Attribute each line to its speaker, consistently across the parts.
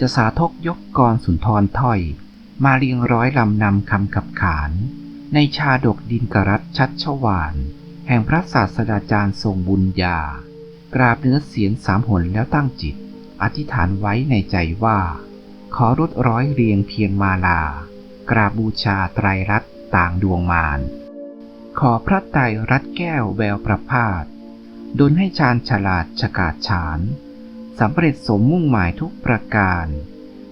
Speaker 1: จะสาธกยกกรสุนทรถ้อย มาเรียงร้อยลำนำคำขับขาน ในชาดกดินกรัตชัดชวาน แห่งพระศาสดาจารย์ทรงบุญญา กราบเนื้อเสียงสามหนแล้วตั้งจิต อธิษฐานไว้ในใจว่า ขอรุดร้อยเรียงเพียงมาลา กราบบูชาไตรรัตน์ต่างดวงมารขอพระไตรรัตน์แก้วแววประพาสดลให้ชาญฉลาดฉกาจฉาน สำเร็จสมมุ่งหมายทุกประการ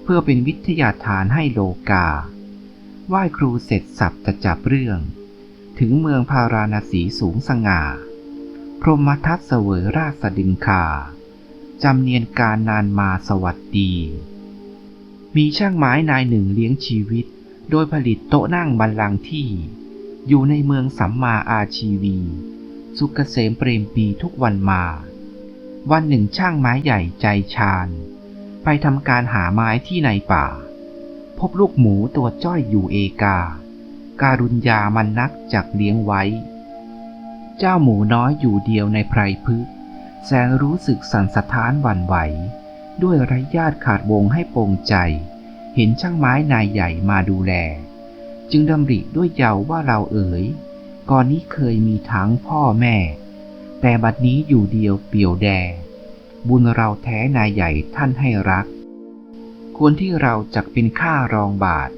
Speaker 1: เพื่อเป็นวิทยาทานให้โลกา ไหว้ครูเสร็จสับจะจับเรื่อง ถึงเมืองพาราณสีสูงสง่า พรหมทัตเสวยราชดึงคาจำเนียนการนานมาสวัสดี มีช่างไม้นายหนึ่งเลี้ยงชีวิต โดยผลิตโต๊ะนั่งบรรลังที่ อยู่ในเมืองสัมมาอาชีวี สุกเกษมเปรมปีทุกวันมา วันหนึ่งช่างไม้ใหญ่ใจชาญ ไปทำการหาไม้ที่ในป่า พบลูกหมูตัวจ้อยอยู่เอกา การุญยามันนักจักเลี้ยงไว้ เจ้าหมูน้อยอยู่เดียวในไพรพฤกแสนรู้สึกสั่นสะท้านหวั่นไหว ด้วยไร้ญาติขาดวงให้ปรงใจ เห็นช่างไม้นายใหญ่มาดูแล จึงดำริด้วยเยาวว่าเราเอ๋ยก่อนนี้เคยมีทั้งพ่อแม่ แต่บัดนี้อยู่เดียวเปี่ยวแด บุญเราแท้นายใหญ่ท่านให้รัก ควรที่เราจักเป็นข้ารองบาท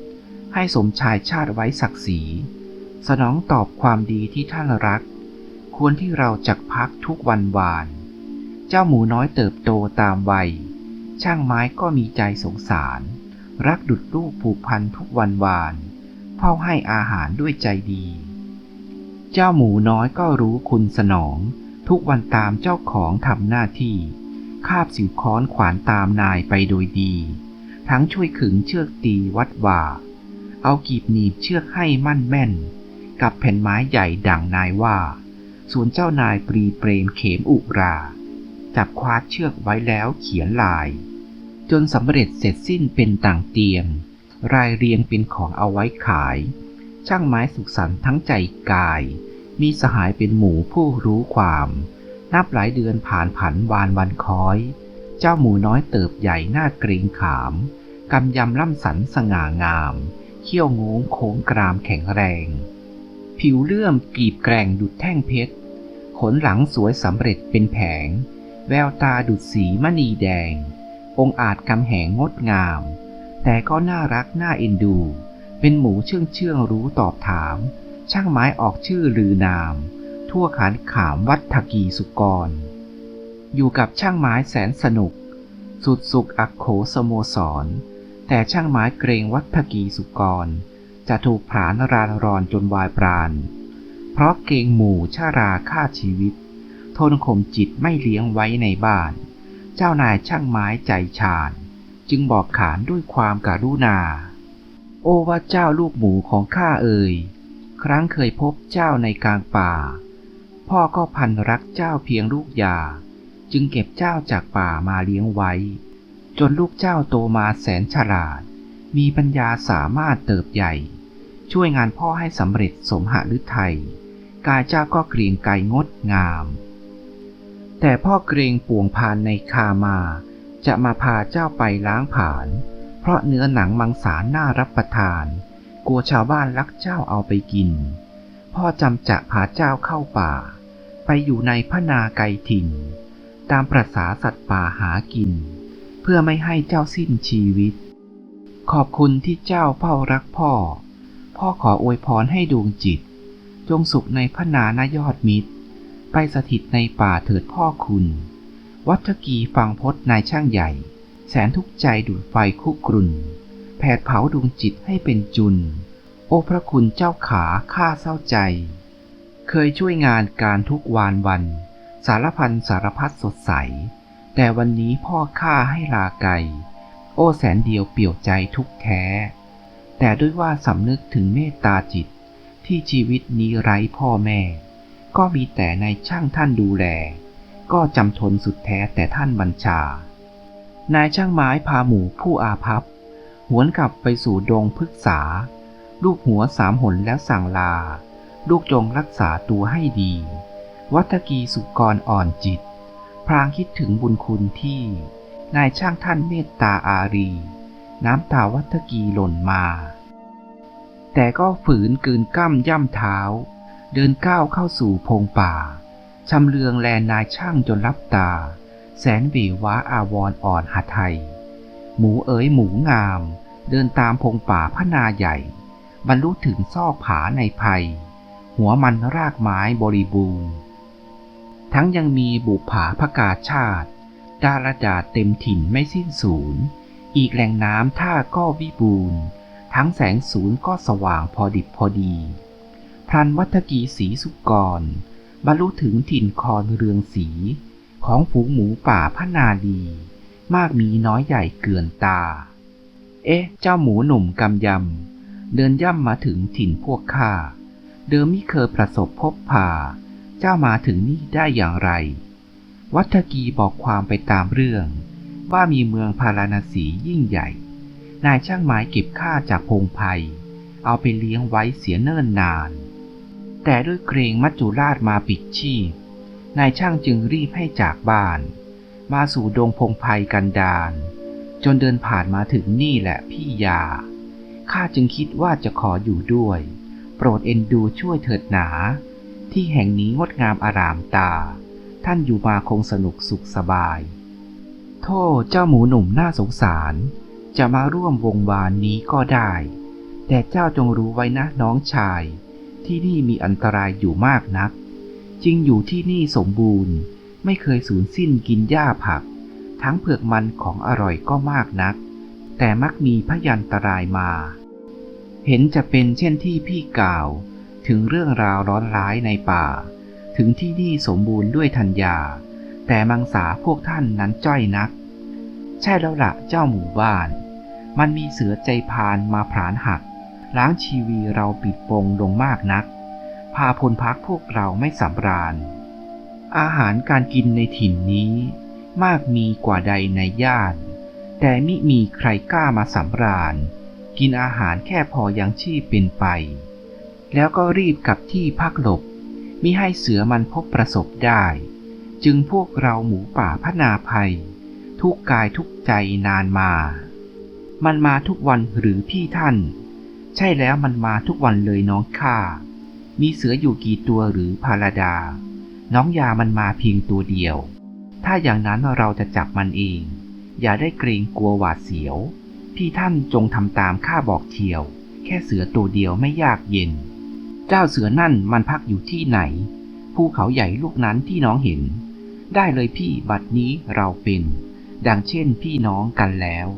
Speaker 1: ให้สมชายชาติไว้ศักดิ์ศรีสนองตอบความดีที่ท่านรัก ควรที่เราจักพักทุกวันวาน เจ้าหมูน้อยเติบโตตามวัย ช่างไม้ก็มีใจสงสาร รักดุดลูกผูกพันทุกวันวานเฝ้าให้อาหารด้วยใจดี เจ้าหมูน้อยก็รู้คุณสนอง ทุกวันตามเจ้าของทำหน้าที่ คาบสิวค้อนขวานตามนายไปโดยดี ทั้งช่วยขึงเชือกตีวัดว่า เอากีบหนีบเชือกให้มั่นแม่น กับแผ่นไม้ใหญ่ดั่งนายว่า ส่วนเจ้านายปรีเปรมเขมอุรา จับคว้าเชือกไว้แล้วเขียนลาย จนสำเร็จเสร็จสิ้นเป็นต่างเตียง รายเรียงเป็นของเอาไว้ขาย ช่างไม้สุขสันต์ทั้งใจกาย มีสหายเป็นหมูผู้รู้ความ นับหลายเดือนผ่านผันวานวันคอย เจ้าหมูน้อยเติบใหญ่หน้าเกรงขาม กำยำล่ำสันสง่างาม เขี้ยวงงโค้งกรามแข็งแรง ผิวเลื่อมกรีบแกร่งดุดแท่งเพชร ขนหลังสวยสำเร็จเป็นแผง แววตาดุดสีมณีแดง องอาจกำแหงงดงาม แต่ก็น่ารักน่าเอ็นดู เป็นหมูเชื่องเชื่องรู้ตอบถาม ช่างไม้ออกชื่อลือนาม ทั่วขานขามวัดทกีสุกร อยู่กับช่างไม้แสนสนุก สุดสุขอักโขสโมสร แต่ช่างไม้เกรงวัดทกีสุกร จะถูกผานรานรอนจนวายปราณ เพราะเกรงหมู่ชาราฆ่าชีวิต ทนข่มจิตไม่เลี้ยงไว้ในบ้าน เจ้านายช่างไม้ใจชาญ จึงบอกขานด้วยความการุณา โอ้ว่าเจ้าลูกหมูของข้าเอ่ย ครั้งเคยพบเจ้าในกลางป่า พ่อก็พันรักเจ้าเพียงลูกยา จึงเก็บเจ้าจากป่ามาเลี้ยงไว้ จนลูกเจ้าโตมาแสนฉลาด มีปัญญาสามารถเติบใหญ่ ช่วยงานพ่อให้สำเร็จสมหฤทัยกายเจ้าก็เกรียงไกรงดงาม แต่พ่อเกรงป่วงพานในคามา จะมาพาเจ้าไปล้างผาญเพราะเนื้อหนังมังสาน่ารับประทาน กลัวชาวบ้านลักเจ้าเอาไปกิน พ่อจำจะพาเจ้าเข้าป่า ไปอยู่ในพนาไกรถิ่น ตามประษาสัตว์ป่าหากิน เพื่อไม่ให้เจ้าสิ้นชีวิต ขอบคุณที่เจ้าเฝ้ารักพ่อ พ่อขออวยพรให้ดวงจิต จงสุขในพนานายอดมิตร ไปสถิตในป่าเถิดพ่อคุณ วัฒกีฟังพจนายช่างใหญ่ แสนทุกข์ใจดูดไฟคุกรุ่น แผดเผาดวงจิตให้เป็นจุน โอ้พระคุณเจ้าขาข้าเศร้าใจ เคยช่วยงานการทุกวานวัน สารพันสารพัดสดใส แต่วันนี้พ่อข้าให้ลาไกล โอ้แสนเดียวเปี่ยวใจทุกแท้ แต่ด้วยว่าสำนึกถึงเมตตาจิตที่ชีวิตนี้ไร้พ่อแม่ ก็มีแต่ในช่างท่านดูแล ก็จำทนสุดแท้แต่ท่านบัญชา นายช่างไม้พาหมูผู้อาภัพ หวนกลับไปสู่ดงพฤกษา ลูกหัวสามหนแล้วสั่งลา ลูกจงรักษาตัวให้ดี วัตกีสุกรอ่อนจิต พรางคิดถึงบุญคุณที่ นายช่างท่านเมตตาอารี น้ำตาวัฒกีหล่นมา แต่ก็ฝืนกืนก้ำย่ำเท้า เดินก้าวเข้าสู่พงป่าชำเลืองแลนายช่างจนรับตา แสนวีว้าอาวรอ่อนหาไทย หมูเอ๋ยหมูงาม เดินตามพงป่าพนาใหญ่ บรรลุถึงซอกผาในภัย หัวมันรากไม้บริบูรณ์ ทั้งยังมีบุผาพกาชาติ ดารดาเต็มถิ่นไม่สิ้นสูญอีกแหล่งน้ำท่าก็วิบูรณ์ ทั้งแสงศูนย์ก็สว่างพอดิบพอดี พรันวัฒกีสีสุกร บรรลุถึงถิ่นคอนเรืองสี ของฝูงหมูป่าพนาดี มากมีน้อยใหญ่เกือนตา เอ๊ะ เจ้าหมูหนุ่มกำยำ เดินย่ำมาถึงถิ่นพวกข้า เดิมมิเคยประสบพบผ่าเจ้ามาถึงนี่ได้อย่างไร วัฒกีบอกความไปตามเรื่อง ว่ามีเมืองพาราณสียิ่งใหญ่ นายช่างไม้เก็บข้าจากพงไพรเอาไปเลี้ยงไว้เสียเนิ่นนาน แต่ด้วยเกรงมัจจุราชมาปิดชีพ นายช่างจึงรีบให้จากบ้าน มาสู่ดงพงไพรกันดารจนเดินผ่านมาถึงนี่แหละพี่ยา ข้าจึงคิดว่าจะขออยู่ด้วย โปรดเอ็นดูช่วยเถิดหนา ที่แห่งนี้งดงามอารามตา ท่านอยู่มาคงสนุกสุขสบาย โทษเจ้าหมูหนุ่มน่าสงสาร จะมาร่วมวงวานนี้ก็ได้ แต่เจ้าจงรู้ไว้นะน้องชาย ที่นี่มีอันตรายอยู่มากนัก จริงอยู่ที่นี่สมบูรณ์ ไม่เคยสูญสิ้นกินหญ้าผัก ทั้งเผือกมันของอร่อยก็มากนัก แต่มักมีพยันตรายมา เห็นจะเป็นเช่นที่พี่กล่าว ถึงเรื่องราวร้อนร้ายในป่า ถึงที่นี่สมบูรณ์ด้วยธัญญา แต่มังสาพวกท่านนั้นจ้อยนัก ใช่แล้วละเจ้าหมู่บ้าน มันมีเสือใจพานมาผลานหัก ล้างชีวีเราปิดปงลงมากนัก พาพลพักพวกเราไม่สำราญ อาหารการกินในถิ่นนี้มากมีกว่าใดในย่าน แต่มิมีใครกล้ามาสำราญ กินอาหารแค่พอยังชีพเป็นไป แล้วก็รีบกลับที่พักหลบมิให้เสือมันพบประสบได้ จึงพวกเราหมูป่าพนาภัย ทุกกายทุกใจนานมา มันมาทุกวันหรือพี่ท่าน ใช่แล้วมันมาทุกวันเลยน้องข้ามีเสืออยู่กี่ตัวหรือพาราดา น้องยามันมาเพียงตัวเดียว ถ้าอย่างนั้นเราจะจับมันเอง อย่าได้เกรงกลัวหวาดเสียว พี่ท่านจงทำตามข้าบอกเทียว แค่เสือตัวเดียวไม่ยากเย็น เจ้าเสือนั่นมันพักอยู่ที่ไหน ภูเขาใหญ่ลูกนั้นที่น้องเห็น ได้เลยพี่บัดนี้เราเป็น ดังเช่นพี่น้องกันแล้ว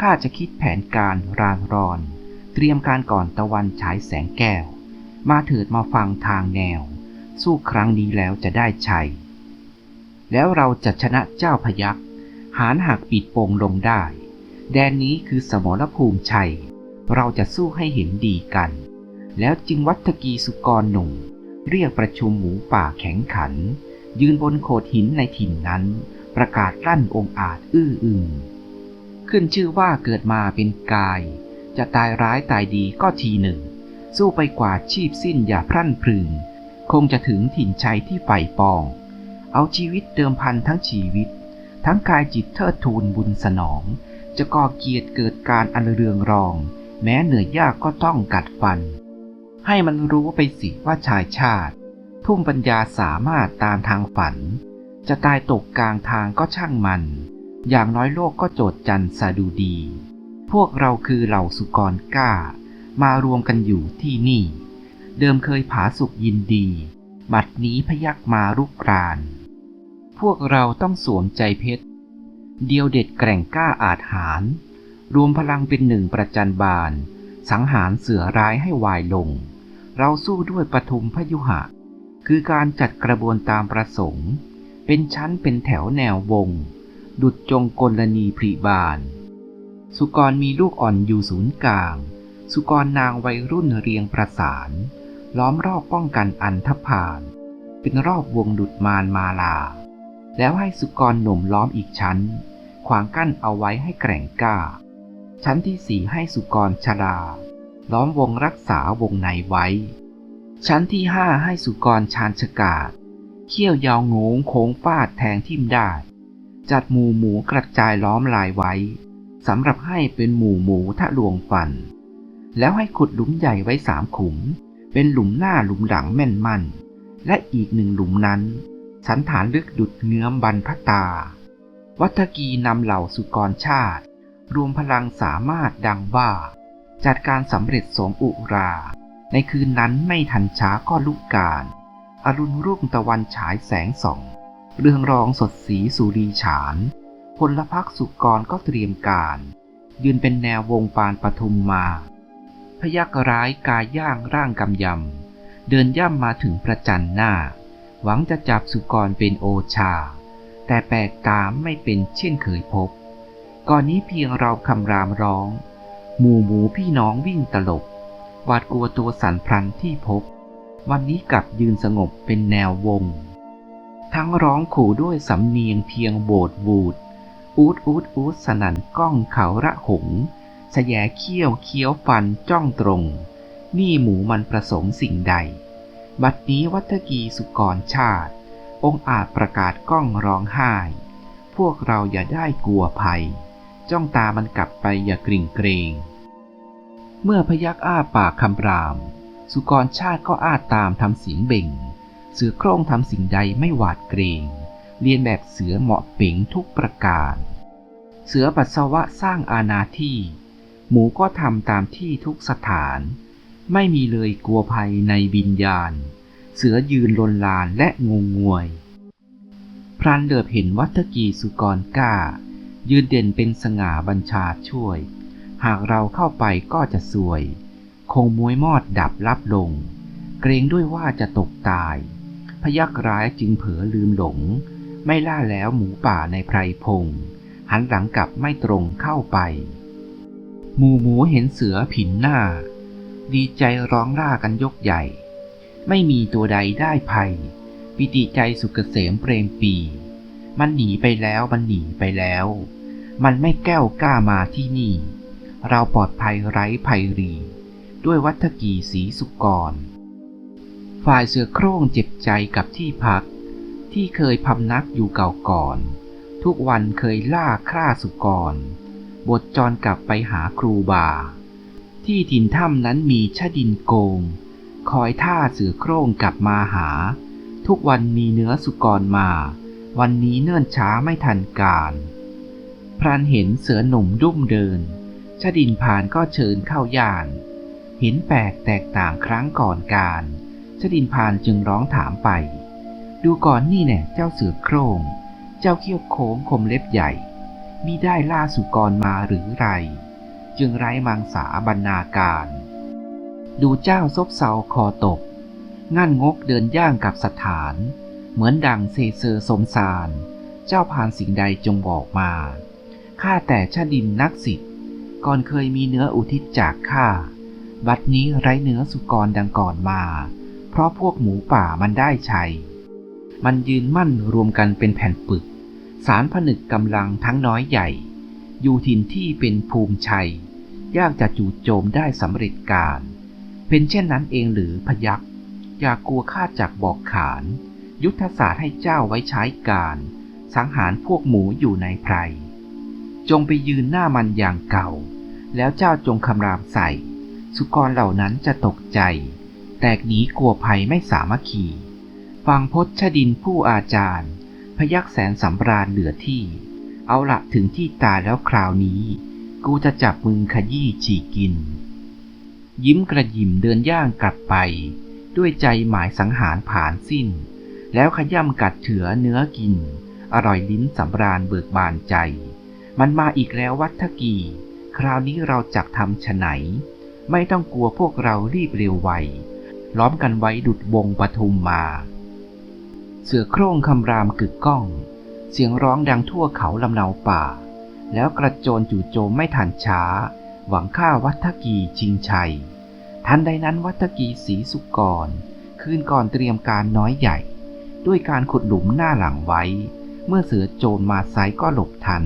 Speaker 1: ข้าจะคิดแผนการรางรอน เตรียมการก่อนตะวันฉายแสงแก้ว มาเถิดมาฟังทางแนว สู้ครั้งนี้แล้วจะได้ชัย แล้วเราจะชนะเจ้าพยักหารหักปิดโปงลงได้ แดนนี้คือสมรภูมิชัย เราจะสู้ให้เห็นดีกัน แล้วจึงวัฒกีสุกรหนุ่ม เรียกประชุมหมูป่าแข็งขัน ยืนบนโขดหินในถิ่นนั้น ประกาศลั่นองอาจอื้ออึงขึ้นชื่อว่าเกิดมาเป็นกาย จะตายร้ายตายดีก็ทีหนึ่ง สู้ไปกว่าชีพสิ้นอย่าพรั่นพรึง คงจะถึงถิ่นชัยที่ใฝ่ปอง เอาชีวิตเดิมพันทั้งชีวิต ทั้งกายจิตเทิดทูนบุญสนอง จะก่อเกียรติเกิดการอันเรืองรอง แม้เหนื่อยยากก็ต้องกัดฟัน ให้มันรู้ไปสิว่าชายชาติ ทุ่มปัญญาสามารถตามทางฝัน จะตายตกกลางทางก็ช่างมัน อย่างน้อยโลกก็โจดจันสาดูดี พวกเราคือเหล่าสุกรกล้ามารวมกันอยู่ที่นี่ เดิมเคยผาสุกยินดี บัดนี้พยักมารุกราน พวกเราต้องสวมใจเพชร เดียวเด็ดแกร่งกล้าอาจหารรวมพลังเป็นหนึ่งประจันบาน สังหารเสือร้ายให้วายลง เราสู้ด้วยปทุมพยุหะ คือการจัดกระบวนตามประสงค์ เป็นชั้นเป็นแถวแนววง ดุดจงกลนีพริบาลสุกรมีลูกอ่อนอยู่ศูนย์กลาง สุกรนางวัยรุ่นเรียงประสาน ล้อมรอบป้องกันอันทพาน เป็นรอบวงดุดมารมาลา แล้วให้สุกรหนุ่มล้อมอีกชั้น ขวางกั้นเอาไว้ให้แกร่งกล้า ชั้นที่สี่ให้สุกรชรา ล้อมวงรักษาวงในไว้ ชั้นที่ห้าให้สุกรชานชกาดเขี้ยวยาวงงโค้งฟาดแทงทิ่มได้ จัดหมู่หมูกระจายล้อมลายไว้สำหรับให้เป็นหมู่หมูทะลวงฟัน แล้วให้ขุดหลุมใหญ่ไว้สามขุม เป็นหลุมหน้าหลุมหลังแม่นมั่น และอีกหนึ่งหลุมนั้น สันฐานลึกดุดเงื้อมบรรพตา วัฒกีนำเหล่าสุกรชาติ รวมพลังสามารถดังว่า จัดการสำเร็จสมอุรา ในคืนนั้นไม่ทันช้าก็ลุกการอรุณรุ่งตะวันฉายแสงส่อง เรืองรองสดสีสุรีฉานพลพักสุกรก็เตรียมการ ยืนเป็นแนววงปานปทุมมา พยักร้ายกายย่างร่างกำยำ เดินย่ำมาถึงประจันหน้า หวังจะจับสุกรเป็นโอชา แต่แปลกตามไม่เป็นเช่นเคยพบ ก่อนนี้เพียงเราคำรามร้อง หมู่หมูพี่น้องวิ่งตลบ หวาดกลัวตัวสันพลันที่พบ วันนี้กลับยืนสงบเป็นแนววง ทั้งร้องขู่ด้วยสำเนียงเพียงโบดวูดอูดอูดอูดสนั่นก้องเขาระหง สยเขี้ยวเคี้ยวฟันจ้องตรง นี่หมูมันประสงค์สิ่งใด บัดนี้วัฒกีสุกรชาติ องอาจประกาศก้องร้องไห้ พวกเราอย่าได้กลัวภัย จ้องตามันกลับไปอย่ากริ่งเกรง เมื่อพยักอ้าปากคำราม สุกรชาติก็อ้าตามทำเสียงเบ่ง เสือโคร่งทำสิ่งใดไม่หวาดเกรง เรียนแบบเสือเหมาะเป๋งทุกประการ เสือปัสสาวะสร้างอาณาที่ หมูก็ทำตามที่ทุกสถาน ไม่มีเลยกลัวภัยในวิญญาณ เสือยืนลนลานและงงงวย พรานเดือบเห็นวัฒกีสุกรกล้า ยืนเด่นเป็นสง่าบัญชาช่วย หากเราเข้าไปก็จะสวย คงมวยมอดดับลับลง เกรงด้วยว่าจะตกตาย พยักร้ายจึงเผลอลืมหลง ไม่ล่าแล้วหมูป่าในไพรพง หันหลังกลับไม่ตรงเข้าไป หมูหมูเห็นเสือผินหน้า ดีใจร้องร่ากันยกใหญ่ ไม่มีตัวใดได้ภัย ปิติใจสุกเกษมเปรมปี มันหนีไปแล้วมันหนีไปแล้ว มันไม่แก้วกล้ามาที่นี่ เราปลอดภัยไร้ภัยรี ด้วยวัฒกีสีสุกร ฝ่ายเสือโคร่งเจ็บใจกับที่พัก ที่เคยพำนักอยู่เก่าก่อน ทุกวันเคยล่าฆ่าสุกร บทจรกลับไปหาครูบา ที่ถิ่นถ้ำนั้นมีชะดินโกง คอยท่าเสือโคร่งกลับมาหา ทุกวันมีเนื้อสุกรมา วันนี้เนิ่นช้าไม่ทันการ พรานเห็นเสือหนุ่มรุ่มเดินชะดินผ่านก็เชิญเข้าย่าน เห็นแปลกแตกต่างครั้งก่อนการชะดินพานจึงร้องถามไป ดูก่อนนี่แน่เจ้าเสือโครง เจ้าเขี้ยวโค้งคมเล็บใหญ่ มีได้ล่าสุกรมาหรือไร จึงไร้มังสาบรรณาการ ดูเจ้าซบเซาคอตก งั้นงกเดินย่างกับสถาน เหมือนดังเซเซอสมสาร เจ้าผ่านสิ่งใดจงบอกมา ข้าแต่ชาดินนักสิทธิ์ก่อนเคยมีเนื้ออุทิศจากข้า บัดนี้ไร้เนื้อสุกรดังก่อนมา เพราะพวกหมูป่ามันได้ชัย มันยืนมั่นรวมกันเป็นแผ่นปึก สารผนึกกำลังทั้งน้อยใหญ่ อยู่ถิ่นที่เป็นภูมิชัย ยากจะจู่โจมได้สำเร็จการ เป็นเช่นนั้นเองหรือพยักอย่ากลัวข้าจากบอกขาน ยุทธศาสตร์ให้เจ้าไว้ใช้การ สังหารพวกหมูอยู่ในไพร จงไปยืนหน้ามันอย่างเก่า แล้วเจ้าจงคำรามใส่ สุกรเหล่านั้นจะตกใจ แตกหนีกลัวภัยไม่สามัคคี ฟังพจชดินผู้อาจารย์ พยักแสนสำราญเหลือที่ เอาละถึงที่ตายแล้วคราวนี้ กูจะจับมึงขยี้ฉีกกิน ยิ้มกระยิมเดินย่างกลับไป ด้วยใจหมายสังหารผ่านสิ้น แล้วขย่ำกัดเถือเนื้อกิน อร่อยลิ้นสำราญเบิกบานใจ มันมาอีกแล้ววัฒกี คราวนี้เราจักทำฉไหน ไม่ต้องกลัวพวกเรารีบเร็วไวล้อมกันไว้ดุดวงปทุมมา เสือโคร่งคำรามกึกก้อง เสียงร้องดังทั่วเขาลำเนาป่า แล้วกระโจนจู่โจมไม่ทันช้า หวังฆ่าวัฒกีชิงชัย ทันใดนั้นวัฒกีสีสุกร คืนก่อนเตรียมการน้อยใหญ่ ด้วยการขุดหลุมหน้าหลังไว้ เมื่อเสือโจรมาไซก็หลบทัน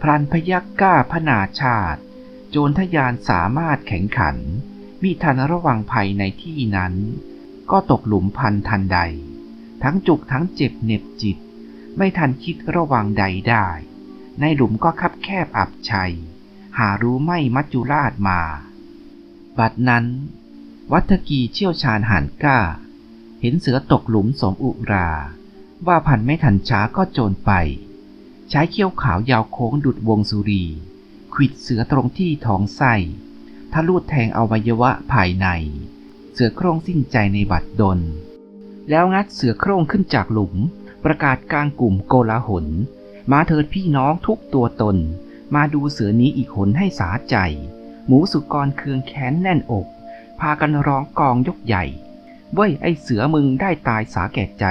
Speaker 1: พรานพยักกล้าพนาชาติ โจรทยานสามารถแข็งขัน มีทันระวังภัยในที่นั้น ก็ตกหลุมพันทันใด ทั้งจุกทั้งเจ็บเหน็บจิต ไม่ทันคิดระวังใดได้ ในหลุมก็คับแคบอับชัย หารู้ไม่มัจจุราชมา บัดนั้น วัฒกีเชี่ยวชาญหันกล้า เห็นเสือตกหลุมสมอุรา ว่าพันไม่ทันช้าก็โจรไป ใช้เขี้ยวขาวยาวโค้งดุดวงสุรีขิดเสือตรงที่ท้องไส้ทะลุแทงอวัยวะภายใน เสือโคร่งสิ้นใจในบัดดล แล้วงัดเสือโคร่งขึ้นจากหลุม ประกาศกลางกลุ่มโกลาหล มาเถิดพี่น้องทุกตัวตน มาดูเสือนี้อีกหนให้สาใจ หมูสุกรเคืองแค้นแน่นอก พากันร้องกองยกใหญ่ เว้ยไอเสือมึงได้ตายสาแก่ใจ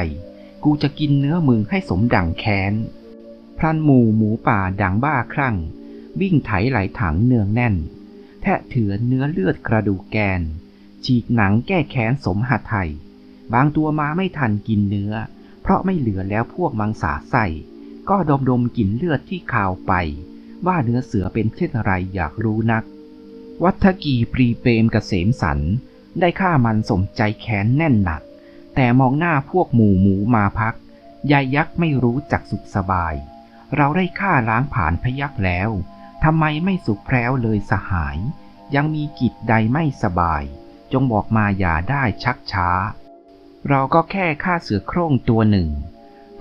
Speaker 1: กูจะกินเนื้อมึงให้สมดังแค้นพรันหมูหมูป่าดังบ้าคลั่ง วิ่งไถไหลถังเนืองแน่น แทะเถือเนื้อเลือดกระดูกแกนฉีกหนังแก้แค้นสมหาไทย บางตัวมาไม่ทันกินเนื้อ เพราะไม่เหลือแล้วพวกมังสาใส่ก็ดมดมกลิ่นเลือดที่คาวไป ว่าเนื้อเสือเป็นเช่นไรอยากรู้นัก วัฒกีปรีเปรมกเกษมสันได้ฆ่ามันสมใจแค้นแน่นหนัก แต่มองหน้าพวกหมูหมูมาพักยายยักษ์ไม่รู้จักสุขสบาย เราได้ฆ่าล้างผ่านพยักแล้วทำไมไม่สุขแพร้วเลยสหาย ยังมีกิจใดไม่สบาย จงบอกมาอย่าได้ชักช้า เราก็แค่ฆ่าเสือโคร่งตัวหนึ่ง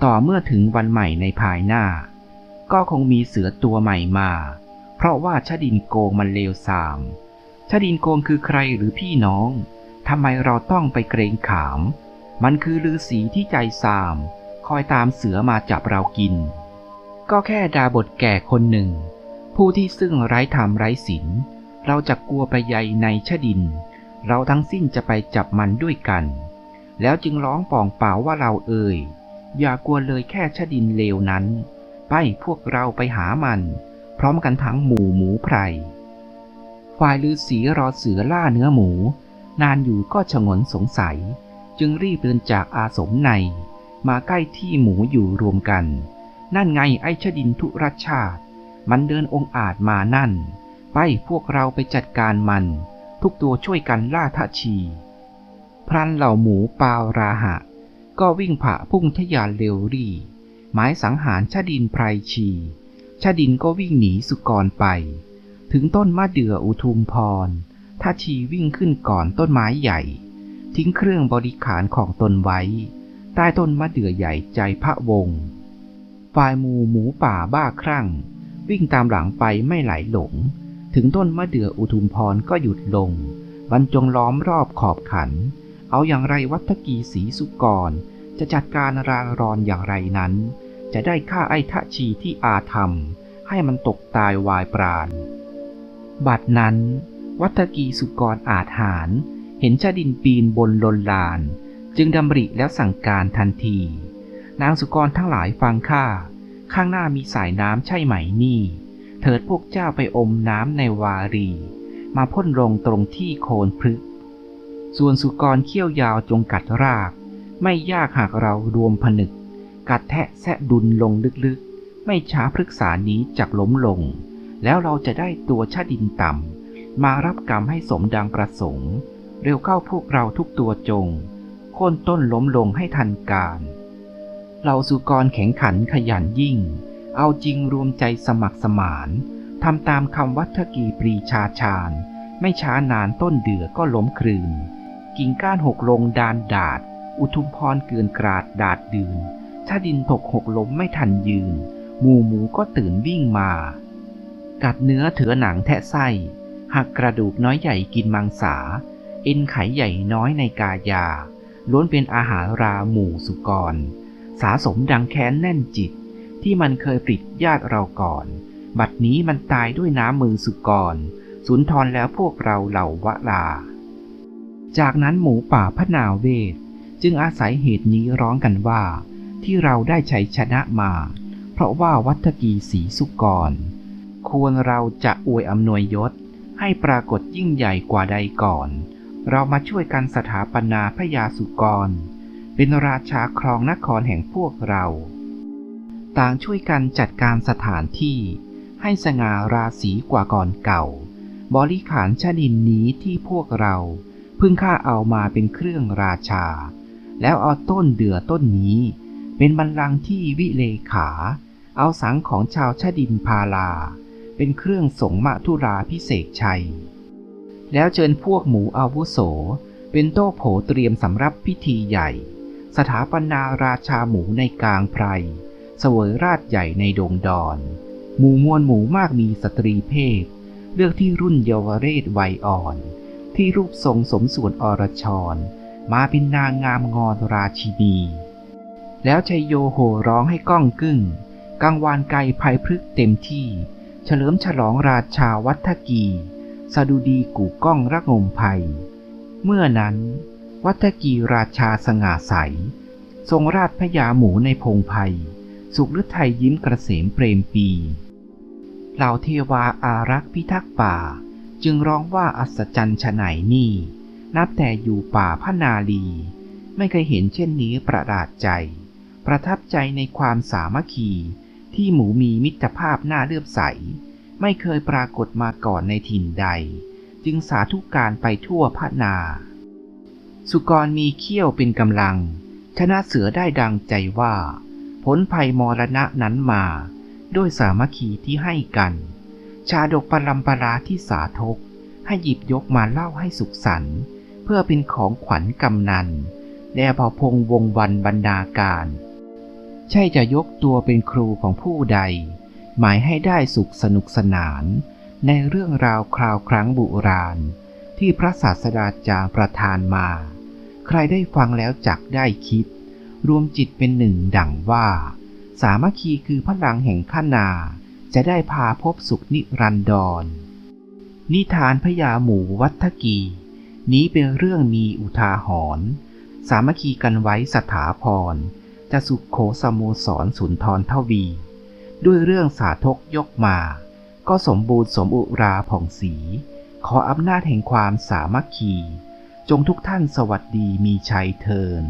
Speaker 1: ต่อเมื่อถึงวันใหม่ในภายหน้า ก็คงมีเสือตัวใหม่มา เพราะว่าชดินโกงมันเลวทรามชดินโกงคือใครหรือพี่น้องทำไมเราต้องไปเกรงขาม มันคือฤาษีที่ใจสาม คอยตามเสือมาจับเรากิน ก็แค่ดาบทแก่คนหนึ่ง ผู้ที่ซึ่งไร้ธรรมไร้ศีลเราจะกลัวไปใยในชดิน เราทั้งสิ้นจะไปจับมันด้วยกัน แล้วจึงร้องป่องเปล่าว่าเราเอ่ย อย่ากลัวเลยแค่ชะดินเลวนั้น ไปพวกเราไปหามัน พร้อมกันทั้งหมูหมูไพรฝ่ายฤาษีรอเสือล่าเนื้อหมู นานอยู่ก็ฉงนสงสัย จึงรีบเดินจากอาสมใน มาใกล้ที่หมูอยู่รวมกัน นั่นไงไอ้ชดินทุรชาติ มันเดินองอาจมานั่น ไปพวกเราไปจัดการมัน ทุกตัวช่วยกันล่าทะชี พรันเหล่าหมูปาวราหะ ก็วิ่งผ่าพุ่งทะยานเร็วรี่ หมายสังหารชาดินไพรชีชาดินก็วิ่งหนีสุกรไป ถึงต้นมะเดื่ออุทุมพรท่าชีวิ่งขึ้นก่อนต้นไม้ใหญ่ ทิ้งเครื่องบริขารของตนไว้ ใต้ต้นมะเดื่อใหญ่ใจพระวงศ์ฝ่ายมูหมูป่าบ้าครั่ง วิ่งตามหลังไปไม่ไหลหลง ถึงต้นมะเดื่ออุทุมพรก็หยุดลง บรรจงล้อมรอบขอบขัน เอาอย่างไรวัฒกีสีสุกร จะจัดการรารอนอย่างไรนั้น จะได้ฆ่าไอ้ทะชีที่อาธรรม ให้มันตกตายวายปราณ บัดนั้น วัฒกีสุกรอาจหาร เห็นชาดินปีนบนลนลาน จึงดำริแล้วสั่งการทันที นางสุกรทั้งหลายฟังข้าข้างหน้ามีสายน้ำใช่ไหมนี่ เถิดพวกเจ้าไปอมน้ำในวารี มาพ่นลงตรงที่โคนพฤก ส่วนสุกรเขี้ยวยาวจงกัดราก ไม่ยากหากเรารวมผนึก กัดแทะแสะดุลลงลึกๆ ไม่ช้าพฤกษานี้จักล้มลง แล้วเราจะได้ตัวชาดินต่ำ มารับกรรมให้สมดังประสงค์ เร็วเข้าพวกเราทุกตัวจง โค่นต้นล้มลงให้ทันการเราสุกรแข็งขันขยันยิ่ง เอาจริงรวมใจสมัครสมานทำตามคำวัฒกีปรีชาชาญ ไม่ช้านานต้นเดือก็ล้มคลืน กิ่งก้านหกลงดานดาด อุทุมพรเกินกราดดาดดืนถ้าดินตกหกล้มไม่ทันยืน หมูหมูก็ตื่นวิ่งมา กัดเนื้อเถือหนังแทะไส้หักกระดูกน้อยใหญ่กินมังสา เอ็นไขใหญ่น้อยในกายา ล้วนเป็นอาหารราหมู่สุกร สาสมดังแค้นแน่นจิต ที่มันเคยปลิดญาติเราก่อน บัดนี้มันตายด้วยน้ำมือสุกร สุนทรแล้วพวกเราเหล่าวะลา จากนั้นหมูป่าพนาเวทจึงอาศัยเหตุนี้ร้องกันว่า ที่เราได้ชัยชนะมา เพราะว่าวัฒกีสีสุกร ควรเราจะอวยอำนวยยศ ให้ปรากฏยิ่งใหญ่กว่าใดก่อน เรามาช่วยกันสถาปนาพระยาสุกร เป็นราชาครองนครแห่งพวกเรา ต่างช่วยกันจัดการสถานที่ให้สง่าราศีกว่าก่อนเก่า บริขารชนินนี้ที่พวกเรา พิ่งข้าเอามาเป็นเครื่องราชา แล้วเอาต้นเดือต้นนี้ เป็นบัลลังที่วิเลขา เอาสังของชาวชาดินพาลา เป็นเครื่องสงมาทุราพิเศษชัย แล้วเชิญพวกหมูอาวุโส เป็นโต้โผเตรียมสำรับพิธีใหญ่ สถาปนาราชาหมูในกลางไพรเสวยราชใหญ่ในดงดอน หมู่มวลหมูมากมีสตรีเพศ เลือกที่รุ่นเยาวเรศวัยอ่อน ที่รูปทรงสมส่วนอรชร มาเป็นนางงามงอนราชินี แล้วชัยโยโห่ร้องให้ก้องกึ้งกังวานไกลภัยพฤกเต็มที่ เฉลิมฉลองราชาวัฒกีสดุดีกู่ก้องระงมภัย เมื่อนั้น วัฒกีราชาสง่าใส ทรงราชพญาหมูในพงไพสุขฤทัยยิ้มกระเสมเปรมปี เหล่าเทวาอารักษ์พิทักษ์ป่า จึงร้องว่าอัศจรรย์ฉไหนนี่ นับแต่อยู่ป่าพระนาลี ไม่เคยเห็นเช่นนี้ประหลาดใจ ประทับใจในความสามัคคี ที่หมูมีมิตรภาพน่าเลื่อมใส ไม่เคยปรากฏมาก่อนในถิ่นใด จึงสาธุการไปทั่วพระนา สุกรมีเขี้ยวเป็นกำลัง ชนะเสือได้ดังใจว่า ผลภัยมรณะนั้นมา ด้วยสามัคคีที่ให้กัน ชาดกปรัมปราที่สาทกให้หยิบยกมาเล่าให้สุขสันต์เพื่อเป็นของขวัญกำนันแด่เผ่าพงวงวันบรรดาการ ใช่จะยกตัวเป็นครูของผู้ใด หมายให้ได้สุขสนุกสนาน ในเรื่องราวคราวครั้งบุราณ ที่พระศาสดาจารย์ประทานมา ใครได้ฟังแล้วจักได้คิด รวมจิตเป็นหนึ่งดังว่า สามัคคีคือพลังแห่งขนา จะได้พาพบสุขนิรันดร นิทานพญาหมูวัฒกี นี้เป็นเรื่องมีอุทาหรณ์สามัคคีกันไว้สถาพร จะสุขโขสโมสรสุนทรทวี ด้วยเรื่องสาธกยกมา ก็สมบูรณ์สมอุราผ่องสี ขออำนาจแห่งความสามัคคี จงทุกท่านสวัสดีมีชัยเทิน